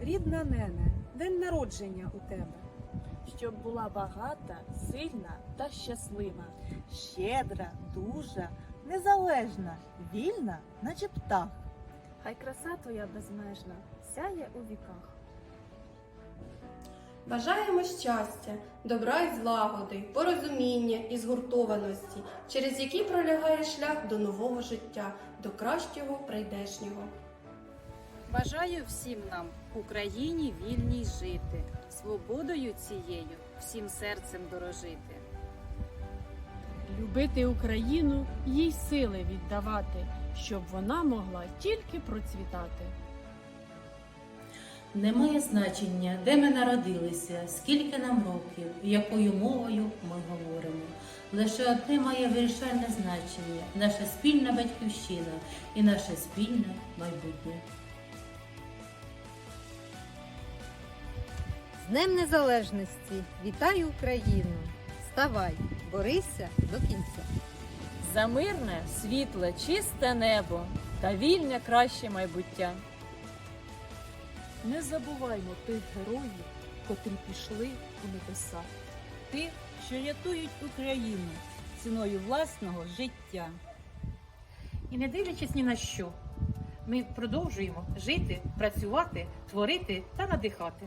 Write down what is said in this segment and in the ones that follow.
рідна нене, день народження у тебе. щоб була багата, сильна та щаслива. Щедра, дужа, незалежна, вільна, наче птах. Хай краса твоя безмежна сяє у віках. Бажаємо щастя, добра і злагоди, порозуміння і згуртованості, через які пролягає шлях до нового життя, до кращого прийдешнього. Бажаю всім нам Україні вільній жити, свободою цією всім серцем дорожити. Любити Україну, їй сили віддавати, щоб вона могла тільки процвітати. Немає значення, де ми народилися, скільки нам років, якою мовою ми говоримо. Лише одне має вирішальне значення наша спільна батьківщина і наше спільне майбутнє. Днем Незалежності вітаю Україну! Вставай, борися до кінця. За мирне, світле, чисте небо та вільне краще майбуття. Не забуваймо тих героїв, котрі пішли у небеса. Тих, що рятують Україну ціною власного життя. І не дивлячись ні на що, ми продовжуємо жити, працювати, творити та надихати.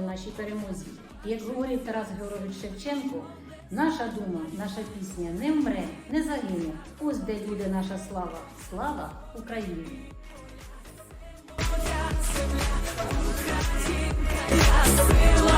впевнені нашій перемозі. Як говорив Тарас Григорович Шевченко, наша дума, наша пісня не вмре, не загине. Ось де буде наша слава. Слава Україні! Земля.